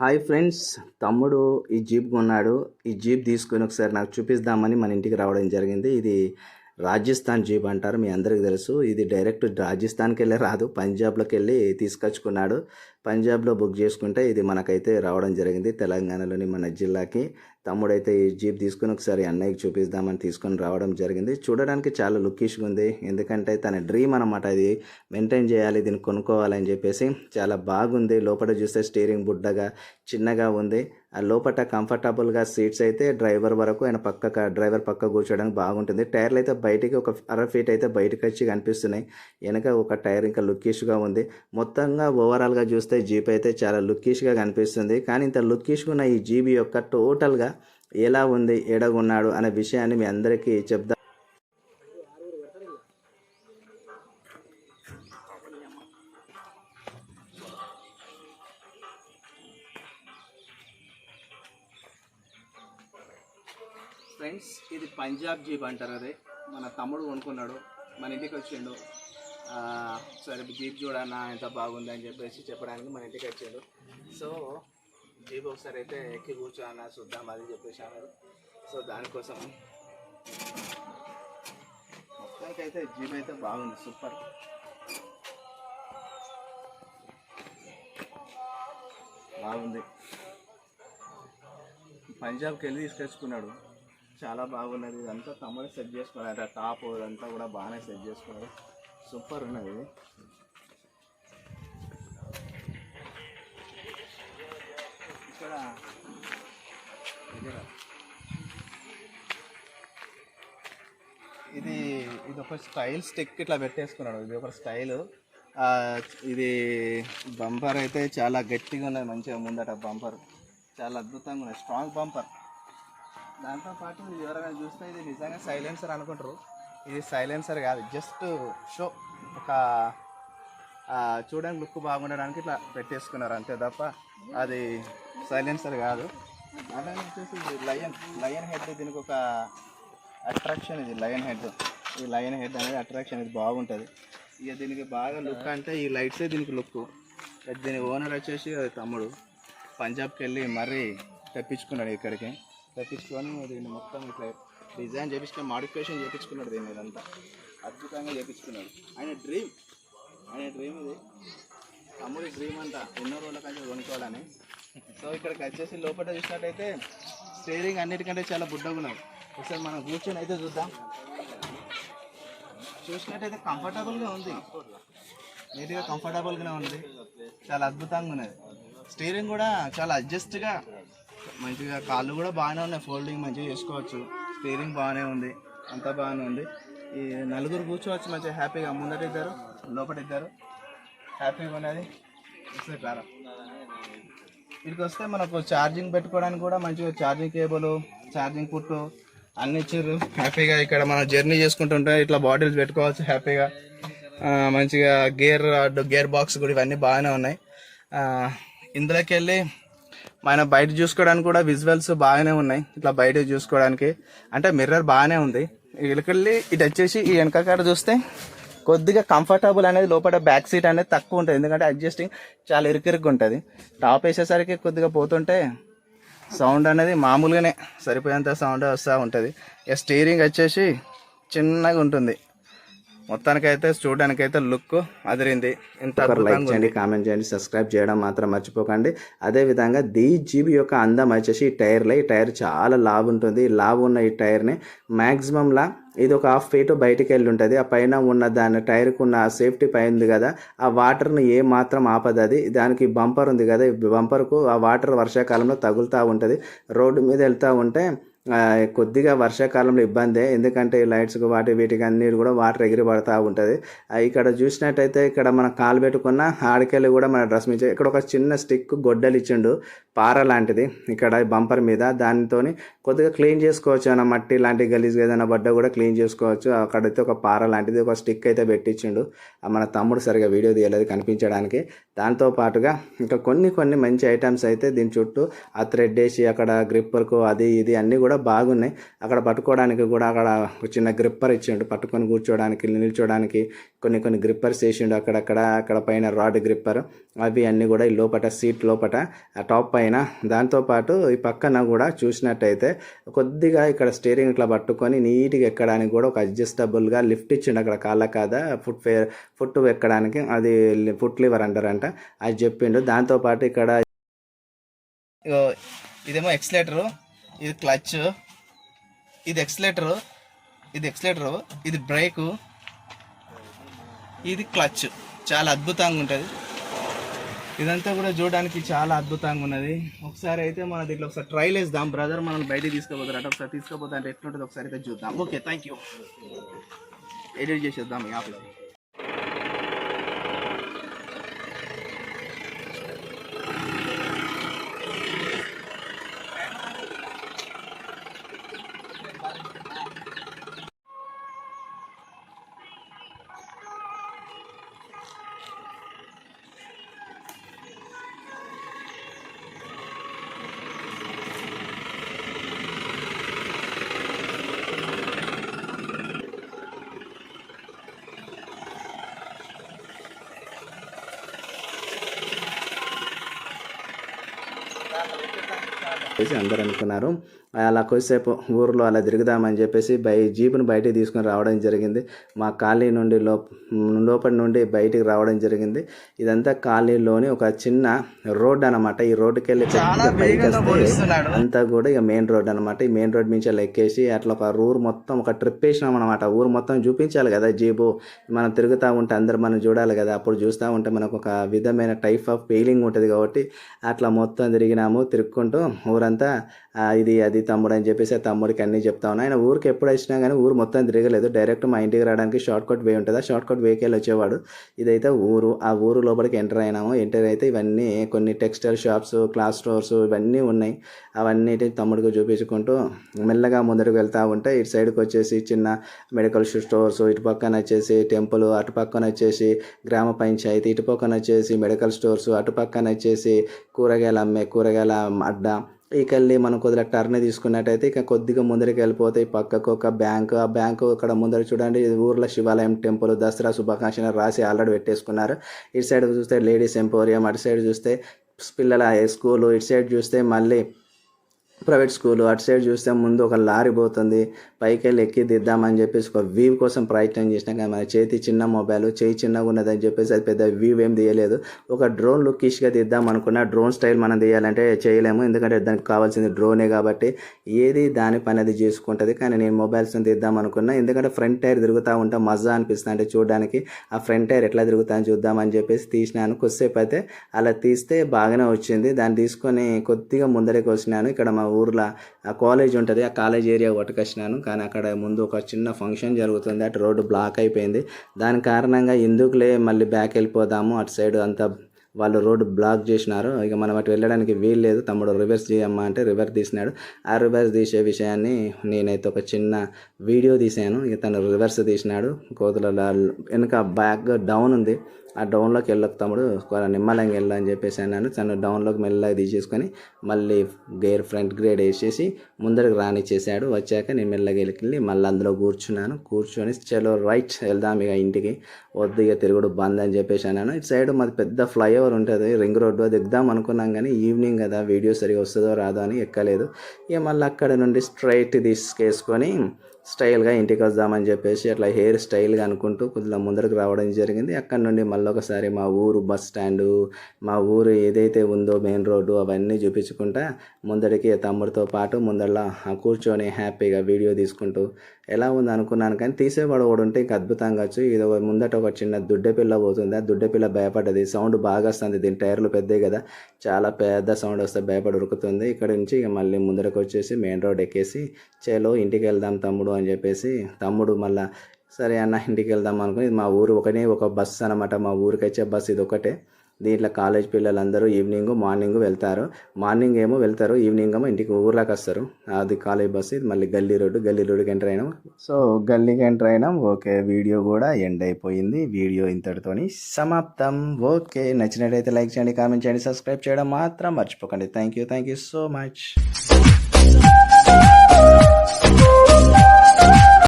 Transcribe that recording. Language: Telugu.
హాయ్ ఫ్రెండ్స్ తమ్ముడు ఈ జీప్ కొన్నాడు. ఈ జీప్ తీసుకొని ఒకసారి నాకు చూపిద్దామని మన ఇంటికి రావడం జరిగింది. ఇది రాజస్థాన్ జీప్ అంటారు మీ అందరికీ తెలుసు. ఇది డైరెక్ట్ రాజస్థాన్కి వెళ్ళి రాదు పంజాబ్లోకి వెళ్ళి తీసుకొచ్చుకున్నాడు. పంజాబ్లో బుక్ చేసుకుంటే ఇది మనకైతే రావడం జరిగింది. తెలంగాణలోని మన జిల్లాకి తమ్ముడైతే ఈ జీప్ తీసుకుని ఒకసారి అన్నయ్యకి చూపిద్దామని తీసుకొని రావడం జరిగింది. చూడడానికి చాలా లుక్కిష్గా ఉంది. ఎందుకంటే తన డ్రీమ్ అనమాట ఇది మెయింటైన్ చేయాలి దీన్ని కొనుక్కోవాలని చెప్పేసి చాలా బాగుంది. లోపల చూస్తే స్టీరింగ్ బుడ్డగా చిన్నగా ఉంది. ఆ లోపల కంఫర్టబుల్గా సీట్స్ అయితే డ్రైవర్ వరకు ఆయన పక్క డ్రైవర్ పక్క కూర్చోడానికి బాగుంటుంది. టైర్లు అయితే బయటికి ఒక అర ఫీట్ అయితే బయటకు వచ్చి కనిపిస్తున్నాయి. వెనక ఒక టైర్ ఇంకా లుక్కిష్గా ఉంది. మొత్తంగా ఓవరాల్గా చూస్తే జీప్ అయితే చాలా లుకిష్గా కనిపిస్తుంది. కానీ ఇంత లుకిష్గా ఉన్న ఈ జీబీ యొక్క టోటల్గా ఎలా ఉంది ఎడగున్నాడు అనే విషయాన్ని మీ అందరికీ చెప్దాం ఫ్రెండ్స్ ఇది పంజాబ్ జీప్ అంటారు అదే. మన తమ్ముడు కొనుక్కున్నాడు మన ఇంటికి వచ్చిండు. సరే జీప్ చూడన్నా ఎంత బాగుంది అని చెప్పేసి చెప్పడానికి మన ఇంటికి వచ్చాడు. సో జీప్ ఒకసారి అయితే ఎక్కి కూర్చో అన్న చూద్దాం అది చెప్పేసి అన్నారు. సో దానికోసం మొత్తానికి అయితే జీప్ అయితే బాగుంది సూపర్. బాగుంది. పంజాబ్కి వెళ్ళి తీసుకొచ్చుకున్నాడు. చాలా బాగున్నది ఇదంతా తమ్ముడే సెట్ చేసుకున్నాడు టాప్ ఇదంతా కూడా బాగానే సెట్ చేసుకున్నాడు. సూపర్ ఉన్నది. ఇక్కడ ఇది ఇది ఒక స్టైల్ స్టిక్ ఇట్లా పెట్టేసుకున్నాడు. ఇది ఒక స్టైల్. ఇది బంపర్ అయితే చాలా గట్టిగా ఉన్నది మంచిగా ముందట బంపర్. చాలా అద్భుతంగా ఉన్నది. Strong bumper. దాంతోపాటు ఇది ఎవరైనా చూస్తే ఇది నిజంగా సైలెన్సర్ అనుకుంటారు. ఇది సైలెన్సర్ కాదు జస్ట్ షో ఒక చూడడానికి లుక్ బాగుండడానికి ఇట్లా పెట్టేసుకున్నారు అంతే తప్ప అది సైలెన్సర్ కాదు. అలానే వచ్చేసి ఇది లయన్ లయన్ హెడ్ దీనికి ఒక అట్రాక్షన్ ఇది లయన్ హెడ్ ఈ లయన్ హెడ్ అనేది అట్రాక్షన్ ఇది బాగుంటుంది. ఇక దీనికి బాగా లుక్ అంటే ఈ లైట్సే దీనికి లుక్ దీని ఓనర్ వచ్చేసి అది తమ్ముడు. పంజాబ్కి వెళ్ళి మరీ తెప్పించుకున్నాడు ఇక్కడికి. తెప్పించుకొని దీన్ని మొత్తం ఇట్లా డిజైన్ చేపించుకొని మాడిఫికేషన్ చేపించుకున్నాడు దీని ఇదంతా అద్భుతంగా చేపించుకున్నాడు. ఆయన డ్రీమ్. ఆయన డ్రీమ్ ఇది. తమ్ముడి డ్రీమ్ అంట. ఎన్నో రోజుల కంటే కొనుక్కోవాలని. సో ఇక్కడికి వచ్చేసి లోపల చూసినట్టయితే స్టేరింగ్ అన్నిటికంటే చాలా బుడ్డగా ఉన్నది. ఒకసారి మనం కూర్చొని అయితే చూద్దాం. చూసినట్టయితే కంఫర్టబుల్గా ఉంది. నీట్గా కంఫర్టబుల్గానే ఉంది. చాలా అద్భుతంగా ఉన్నది. స్టీరింగ్ కూడా చాలా అడ్జస్ట్గా మంచిగా కాళ్ళు కూడా బాగానే ఉన్నాయి. ఫోల్డింగ్ మంచిగా చేసుకోవచ్చు. స్టీరింగ్ బాగానే ఉంది. అంతా బాగానే ఉంది. ఈ నలుగురు కూర్చోవచ్చు మంచిగా హ్యాపీగా. ముందట ఇద్దరు లోపల ఇద్దరు హ్యాపీగా ఉన్నది. వస్తే రారా ఇక్కడికి వస్తే మనకు ఛార్జింగ్ పెట్టుకోవడానికి కూడా మంచిగా ఛార్జింగ్ కేబుల్ ఛార్జింగ్ పుట్టు అన్ని ఇచ్చారు. హ్యాపీగా ఇక్కడ మనం జర్నీ చేసుకుంటుంటే ఇట్లా బాటిల్స్ పెట్టుకోవచ్చు హ్యాపీగా మంచిగా గేర్ గేర్ బాక్స్ కూడా ఇవన్నీ బాగానే ఉన్నాయి. ఇందులోకి వెళ్ళి మన బయట చూసుకోవడానికి కూడా విజువల్స్ బాగానే ఉన్నాయి. ఇట్లా బయట చూసుకోవడానికి. అంటే మిర్రర్ బాగానే ఉంది. ఇక్కడికెళ్ళి ఇటు వచ్చేసి ఈ వెనక కాడ చూస్తే కొద్దిగా కంఫర్టబుల్ అనేది లోపల బ్యాక్ సీట్ అనేది తక్కువ ఉంటుంది. ఎందుకంటే అడ్జస్టింగ్ చాలా ఇరుకిరుగ్గా ఉంటుంది. టాప్ వేసేసరికి కొద్దిగా పోతుంటే సౌండ్ అనేది మామూలుగానే సరిపోయేంత సౌండ్ వస్తూ ఉంటుంది. ఇక స్టీరింగ్ వచ్చేసి చిన్నగా ఉంటుంది. మొత్తానికైతే చూడడానికైతే లుక్ అదిరింది. ఇంత లైక్ చేయండి కామెంట్ చేయండి సబ్స్క్రైబ్ చేయడం మాత్రం మర్చిపోకండి. అదే విధంగా ది జీబీ యొక్క అందం వచ్చేసి ఈ టైర్లో ఈ టైర్ చాలా లావు ఉంటుంది. ఈ లావు ఉన్న ఈ టైర్ని మ్యాక్సిమంలా ఇది ఒక హాఫ్ ఫీట్ బయటికి వెళ్ళి ఉంటుంది. ఆ పైన ఉన్న దాని టైర్కు ఉన్న సేఫ్టీ పై ఉంది కదా ఆ వాటర్ను ఏ మాత్రం ఆపదు అది. దానికి బంపర్ ఉంది కదా ఈ బంపర్కు ఆ వాటర్ వర్షాకాలంలో తగులుతూ ఉంటుంది. రోడ్డు మీద వెళ్తూ ఉంటే కొద్దిగా వర్షాకాలంలో ఇబ్బందే. ఎందుకంటే లైట్స్కి లైట్స్ వాటి వీటికి అన్ని కూడా వాటర్ ఎగిరి పడుతూ ఉంటుంది. ఇక్కడ చూసినట్టయితే ఇక్కడ మనం కాలు పెట్టుకున్న ఆడికెళ్ళి కూడా మన డ్రెస్ మీద ఇక్కడ ఒక చిన్న స్టిక్ గొడ్డలు ఇచ్చిండు పార లాంటిది. ఇక్కడ బంపర్ మీద దానితో కొద్దిగా క్లీన్ చేసుకోవచ్చు అన్న మట్టి లాంటి గలీజ్ ఏదైనా బడ్డ కూడా క్లీన్ చేసుకోవచ్చు. అక్కడైతే ఒక పార లాంటిది ఒక స్టిక్ అయితే పెట్టించిండు. మన తమ్ముడు సరిగా వీడియో తీయలేదు కనిపించడానికి. దాంతో పాటుగా ఇంకా కొన్ని కొన్ని మంచి ఐటమ్స్ అయితే దీని చుట్టూ ఆ థ్రెడ్ వేసి అక్కడ గ్రిప్పర్కు అది ఇది అన్నీ కూడా కూడా బాగున్నాయి. అక్కడ పట్టుకోవడానికి కూడా అక్కడ ఒక చిన్న గ్రిప్పర్ ఇచ్చిండు. పట్టుకొని కూర్చోడానికి నిల్చోడానికి కొన్ని కొన్ని గ్రిప్పర్స్ వేసిండు. అక్కడక్కడ అక్కడ పైన రాడ్ గ్రిప్పర్. అవి అన్నీ కూడా ఈ లోపట సీట్ లోపట ఆ టాప్ పైన. దాంతోపాటు ఈ పక్కన కూడా చూసినట్టయితే కొద్దిగా ఇక్కడ స్టీరింగ్ ఇట్లా పట్టుకొని నీట్గా ఎక్కడానికి కూడా ఒక అడ్జస్టబుల్గా లిఫ్ట్ ఇచ్చిండు అక్కడ కాళ్ళ కాద ఫుట్ ఫేర్ ఫుట్ ఎక్కడానికి. అది ఫుట్ లివర్ అంటారంట అది చెప్పిండు. దాంతోపాటు ఇక్కడ ఇదేమో ఎక్స్లేటరు. ఇది క్లచ్ ఇది ఎక్సలేటర్ ఇది ఎక్సలేటర్ ఇది బ్రేకు ఇది క్లచ్. చాలా అద్భుతంగా ఉంటుంది. ఇదంతా కూడా చూడడానికి చాలా అద్భుతంగా ఉన్నది. ఒకసారి అయితే మన దీంట్లో ఒకసారి ట్రైల్ వేద్దాం. బ్రదర్ మనం బయటికి తీసుకుపోతారు అంటే ఒకసారి తీసుకుపోతా అంటే ఎట్లుంటుంది ఒకసారి అయితే చూద్దాం. ఓకే థ్యాంక్ యూ ఎడిట్ చేసేద్దాం ఈ ఆఫీస్ 되지 않는다는 그나름 అలా కొద్దిసేపు ఊర్లో అలా తిరుగుదామని చెప్పేసి బై జీపును బయటికి తీసుకొని రావడం జరిగింది. మా కాలనీ నుండి లో లోపలి నుండి బయటికి రావడం జరిగింది. ఇదంతా కాలనీలోని ఒక చిన్న రోడ్ అనమాట ఈ రోడ్డుకి వెళ్ళి వేగంగా వస్తే అంతా కూడా ఇక మెయిన్ రోడ్ అనమాట ఈ మెయిన్ రోడ్ నుంచి అలా ఎక్కేసి అట్లా ఒక ఊరు మొత్తం ఒక ట్రిప్ వేసినాం అనమాట ఊరు మొత్తం చూపించాలి కదా జీబు. మనం తిరుగుతూ ఉంటే అందరు మనం చూడాలి కదా. అప్పుడు చూస్తూ ఉంటే మనకు ఒక విధమైన టైప్ ఆఫ్ ఫీలింగ్ ఉంటుంది కాబట్టి అట్లా మొత్తం తిరిగినాము తిరుక్కుంటూ ఊరంతా. ఇది అది తమ్ముడు అని చెప్పేసి ఆ తమ్ముడికి అన్నీ చెప్తా ఉన్నాను ఆయన ఊరికి ఎప్పుడు వచ్చినా కానీ ఊరు మొత్తం తిరగలేదు. డైరెక్ట్ మా ఇంటికి రావడానికి షార్ట్ కట్ వే ఉంటుంది. ఆ షార్ట్ కట్ వేకెళ్ళి వచ్చేవాడు. ఇదైతే ఊరు. ఆ ఊరు లోపలికి ఎంటర్ అయినాము. ఎంటర్ అయితే ఇవన్నీ కొన్ని టెక్స్టైల్ షాప్స్ క్లాస్ స్టోర్స్ ఇవన్నీ ఉన్నాయి. అవన్నీ తమ్ముడికి చూపించుకుంటూ మెల్లగా ముందరకు వెళ్తూ ఉంటే ఇటు సైడ్కి వచ్చేసి చిన్న మెడికల్ స్టోర్స్ ఇటు పక్కన వచ్చేసి టెంపుల్ అటు పక్కన వచ్చేసి గ్రామ పంచాయతీ ఇటు పక్కన వచ్చేసి మెడికల్ స్టోర్స్ అటు పక్కన వచ్చేసి కూరగాయలు అమ్మే కూరగాయల అడ్డ ఇకెళ్ళి మనం కొద్దిగా టర్న్ తీసుకున్నట్టయితే ఇక కొద్దిగా ముందరికి వెళ్ళిపోతే పక్కకు ఒక బ్యాంక్ ఆ బ్యాంకు అక్కడ ముందర చూడండి ఊర్లో శివాలయం టెంపుల్ దసరా శుభాకాంక్షలు రాసి ఆల్రెడీ పెట్టేసుకున్నారు. ఇటు సైడ్ చూస్తే లేడీస్ ఎంపోరియం అటు సైడ్ చూస్తే పిల్లల స్కూలు ఇటు సైడ్ చూస్తే మళ్ళీ ప్రైవేట్ స్కూలు అటు సైడ్ చూస్తే ముందు ఒక లారీ పోతుంది పైకి వెళ్ళి ఎక్కి దిద్దామని చెప్పేసి ఒక వ్యూ కోసం ప్రయత్నం చేసినా కానీ మన చేతి చిన్న మొబైల్ చేయి చిన్నగా ఉన్నదని చెప్పేసి అది పెద్ద వ్యూ ఏం తీయలేదు. ఒక డ్రోన్ లుక్కిష్గా దిద్దాం అనుకున్న డ్రోన్ స్టైల్ మనం తీయాలంటే చేయలేము. ఎందుకంటే దానికి కావాల్సింది డ్రోనే కాబట్టి ఏది దాని పని అది చేసుకుంటుంది. కానీ నేను మొబైల్స్ తీద్దాం అనుకున్నా. ఎందుకంటే ఫ్రంట్ టైర్ తిరుగుతూ ఉంటా మజా అనిపిస్తుంది. అంటే చూడడానికి ఆ ఫ్రంట్ టైర్ ఎట్లా తిరుగుతుందని చూద్దామని చెప్పేసి తీసినాను. కొద్దిసేపు అయితే అలా తీస్తే బాగానే వచ్చింది. దాన్ని తీసుకొని కొద్దిగా ముందరికి వచ్చినాను. ఇక్కడ మా ఊర్లో ఆ కాలేజ్ ఉంటుంది ఆ కాలేజ్ ఏరియా పట్టుకొచ్చినాను. కానీ అక్కడ ముందు ఒక చిన్న ఫంక్షన్ జరుగుతుంది అటు రోడ్డు బ్లాక్ అయిపోయింది. దాని కారణంగా ఎందుకులే మళ్ళీ బ్యాక్ వెళ్ళిపోదాము అటు సైడ్ అంతా వాళ్ళు రోడ్డు బ్లాక్ చేసినారు. ఇక మనం అటు వెళ్ళడానికి వీలు లేదు. తమ్ముడు రివర్స్ చేయమ్మా అంటే రివర్స్ తీసినాడు. ఆ రివర్స్ తీసే విషయాన్ని నేనైతే ఒక చిన్న వీడియో తీసాను. ఇక తను రివర్స్ తీసినాడు. కోతుల వెనుక బ్యాక్ డౌన్ ఉంది. ఆ డౌన్లోకి వెళ్ళక తమ్ముడు. నిమ్మలంగా వెళ్ళు అని చెప్పేసి అన్నాను తను డౌన్లోకి మెల్లగా తీసేసుకొని మళ్ళీ గేర్ ఫ్రంట్ గ్రేడ్ వేసేసి ముందరకు రానిచ్చేసాడు. వచ్చాక నేను మెల్లగా వెళ్ళి మళ్ళీ అందులో కూర్చున్నాను. కూర్చొని చలో రైట్ వెళ్దాం ఇక ఇంటికి. వద్దు ఇక తిరుగుడు బంద్ అని చెప్పేసి అన్నాను. ఇటు సైడ్ మాది పెద్ద ఫ్లైఓవర్ ఉంటుంది రింగ్ రోడ్డు అది ఎక్కుదాం అనుకున్నాం కానీ ఈవినింగ్ కదా వీడియో సరిగా వస్తుందో రాదో అని ఎక్కలేదు. ఇక మళ్ళీ అక్కడ నుండి స్ట్రైట్ తీసుకేసుకొని స్టైల్గా ఇంటికి వద్దామని చెప్పేసి అట్లా హెయిర్ స్టైల్గా అనుకుంటూ కొద్దిగా ముందరకు రావడం జరిగింది. అక్కడ నుండి మళ్ళీ ఒకసారి మా ఊరు బస్ స్టాండు మా ఊరు ఏదైతే ఉందో మెయిన్ రోడ్డు అవన్నీ చూపించుకుంటా ముందడికి తమ్ముడితో పాటు ముందరలా కూర్చొని హ్యాపీగా వీడియో తీసుకుంటూ ఎలా ఉంది అనుకున్నాను కానీ తీసేవాడు ఒకడు ఉంటే ఇంకా అద్భుతంగా వచ్చు. ఇది ఒక ముందట ఒక చిన్న దుడ్డపిల్ల పోతుంది. ఆ దుడ్డపిల్ల భయపడ్డది. సౌండ్ బాగా వస్తుంది. దీని టైర్లు పెద్దవి కదా. చాలా పెద్ద సౌండ్ వస్తే భయపడి ఉరుకుతుంది. ఇక్కడ నుంచి ఇక మళ్ళీ ముందరకు వచ్చేసి మెయిన్ రోడ్ ఎక్కేసి చేలో ఇంటికి వెళ్దాం తమ్ముడు అని చెప్పేసి తమ్ముడు మళ్ళా సరే అన్న ఇంటికి వెళ్దాం అనుకుని మా ఊరు ఒకనే ఒక బస్ అనమాట మా ఊరికి వచ్చే బస్ ఇది ఒకటే దీంట్లో కాలేజ్ పిల్లలందరూ ఈవినింగ్ మార్నింగ్ వెళ్తారు. మార్నింగ్ ఏమో వెళ్తారు ఈవినింగ్ ఏమో ఇంటికి ఊర్లోకి వస్తారు. అది కాలేజ్ బస్సు ఇది మళ్ళీ గల్లీ రోడ్డు గల్లీ రోడ్డుకి ఎంటర్ అయినాం. సో గల్లీకి ఎంటర్ అయినాం. ఓకే వీడియో కూడా ఎండ్ అయిపోయింది. వీడియో ఇంతటితోని సమాప్తం. ఓకే నచ్చినట్టయితే లైక్ చేయండి కామెంట్ చేయండి సబ్స్క్రైబ్ చేయడం మాత్రం మర్చిపోకండి. Thank you thank you so much.